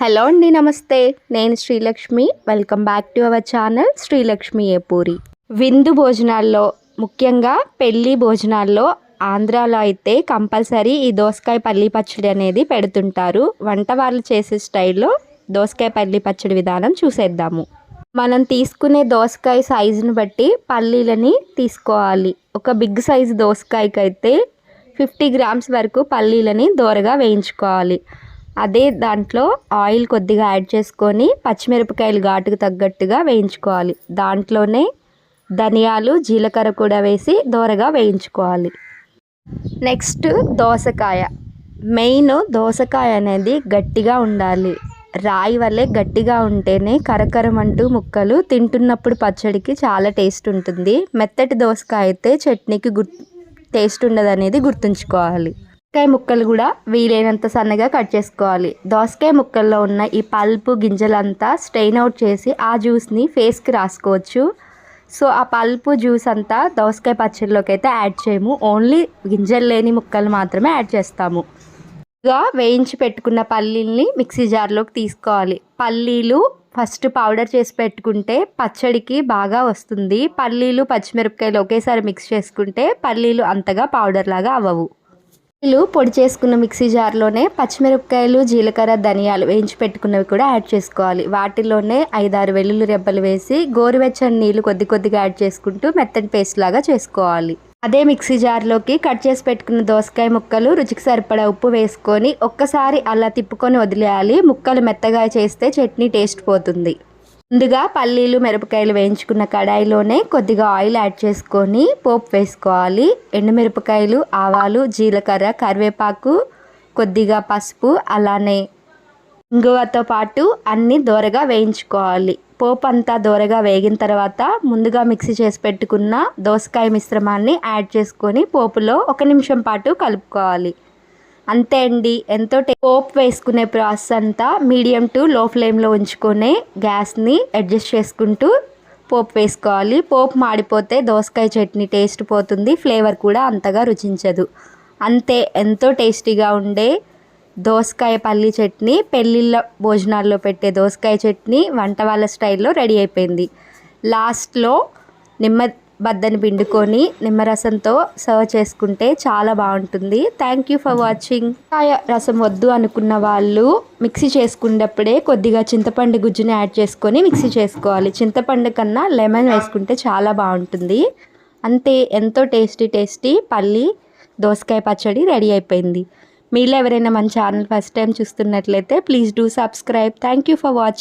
Hello అండి నమస్తే. నేను Srilakshmi. Welcome back to our channel Srilakshmi Epuri. విందు భోజనాల్లో ముఖ్యంగా పెళ్ళి భోజనాల్లో ఆంధ్రాలో అయితే కంపల్సరీ ఈ దోసకాయ పల్లి పచ్చడి అనేది పెడుతుంటారు. వంట వాళ్ళు చేసే స్టైల్లో దోసకాయ పల్లి పచ్చడి విధానం చూసేద్దాము. మనం తీసుకునే దోసకాయ సైజుని బట్టి పల్లీలని తీసుకోవాలి. ఒక బిగ్ సైజు దోసకాయకైతే ఫిఫ్టీ గ్రామ్స్ వరకు పల్లీలని దోరగా వేయించుకోవాలి. అదే దాంట్లో ఆయిల్ కొద్దిగా యాడ్ చేసుకొని పచ్చిమిరపకాయలు ఘాటుకు తగ్గట్టుగా వేయించుకోవాలి. దాంట్లోనే ధనియాలు జీలకర్ర కూడా వేసి దోరగా వేయించుకోవాలి. నెక్స్ట్ దోసకాయ. మెయిన్ దోసకాయ అనేది గట్టిగా ఉండాలి. రాయి వల్లే గట్టిగా ఉంటేనే కరకరమంటూ ముక్కలు తింటున్నప్పుడు పచ్చడికి చాలా టేస్ట్ ఉంటుంది. మెత్తటి దోసకాయ అయితే చట్నీకి గుర్ టేస్ట్ ఉండదు అనేది గుర్తుంచుకోవాలి. దోసకాయ ముక్కలు కూడా వీలైనంత సన్నగా కట్ చేసుకోవాలి. దోసకాయ ముక్కల్లో ఉన్న ఈ పల్పు గింజలంతా స్ట్రెయిన్ అవుట్ చేసి ఆ జ్యూస్ని ఫేస్కి రాసుకోవచ్చు. సో ఆ పల్పు జ్యూస్ అంతా దోసకాయ పచ్చడిలోకి అయితే యాడ్ చేయము. ఓన్లీ గింజలు లేని ముక్కలు మాత్రమే యాడ్ చేస్తాము. ఇక వేయించి పెట్టుకున్న పల్లీల్ని మిక్సీ జార్లోకి తీసుకోవాలి. పల్లీలు ఫస్ట్ పౌడర్ చేసి పెట్టుకుంటే పచ్చడికి బాగా వస్తుంది. పల్లీలు పచ్చిమిరపకాయలు ఒకేసారి మిక్స్ చేసుకుంటే పల్లీలు అంతగా పౌడర్ లాగా అవ్వవు. పల్లీలు పొడి చేసుకున్న మిక్సీ జార్లోనే పచ్చిమిరపకాయలు జీలకర్ర ధనియాలు వేయించి పెట్టుకున్నవి కూడా యాడ్ చేసుకోవాలి. వాటిలోనే ఐదారు వెల్లుల్లి రెబ్బలు వేసి గోరువెచ్చని నీళ్ళు కొద్ది కొద్దిగా యాడ్ చేసుకుంటూ మెత్తని పేస్ట్ లాగా చేసుకోవాలి. అదే మిక్సీ జార్లోకి కట్ చేసి పెట్టుకున్న దోసకాయ ముక్కలు రుచికి సరిపడా ఉప్పు వేసుకొని ఒక్కసారి అలా తిప్పుకొని వదిలేయాలి. ముక్కలు మెత్తగా చేస్తే చట్నీ టేస్ట్ పోతుంది. ముందుగా పల్లీలు మిరపకాయలు వేయించుకున్న కడాయిలోనే కొద్దిగా ఆయిల్ యాడ్ చేసుకొని పోపు వేసుకోవాలి. ఎండుమిరపకాయలు ఆవాలు జీలకర్ర కరివేపాకు కొద్దిగా పసుపు అలానే ఇంగువతో పాటు అన్ని దోరగా వేయించుకోవాలి. పోపు అంతా దోరగా వేగిన తర్వాత ముందుగా మిక్సీ చేసి పెట్టుకున్న దోసకాయ మిశ్రమాన్ని యాడ్ చేసుకొని పోపులో ఒక నిమిషం పాటు కలుపుకోవాలి. అంతే అండి. ఎంతో పోప్ వేసుకునే ప్రాసెస్ అంతా మీడియం టు లో ఫ్లేమ్లో ఉంచుకొని గ్యాస్ని అడ్జస్ట్ చేసుకుంటూ పోపు వేసుకోవాలి. పోపు మాడిపోతే దోసకాయ చట్నీ టేస్ట్ పోతుంది. ఫ్లేవర్ కూడా అంతగా రుచించదు. అంతే ఎంతో టేస్టీగా ఉండే దోసకాయ పల్లి చట్నీ పెళ్ళిళ్ళ భోజనాల్లో పెట్టే దోసకాయ చట్నీ వంట వాళ్ళ స్టైల్లో రెడీ అయిపోయింది. లాస్ట్లో నిమ్మ బద్దని పిండుకొని నిమ్మరసంతో సర్వ్ చేసుకుంటే చాలా బాగుంటుంది. థ్యాంక్ యూ ఫర్ వాచింగ్ కాయ రసం వద్దు అనుకున్న వాళ్ళు మిక్సీ చేసుకునేటప్పుడే కొద్దిగా చింతపండు గుజ్జుని యాడ్ చేసుకొని మిక్సీ చేసుకోవాలి. చింతపండు కన్నా లెమన్ వేసుకుంటే చాలా బాగుంటుంది. అంతే ఎంతో టేస్టీ టేస్టీ పల్లి దోసకాయ పచ్చడి రెడీ అయిపోయింది. మీలో ఎవరైనా మన ఛానల్ ఫస్ట్ టైం చూస్తున్నట్లయితే please do subscribe. Thank you for watching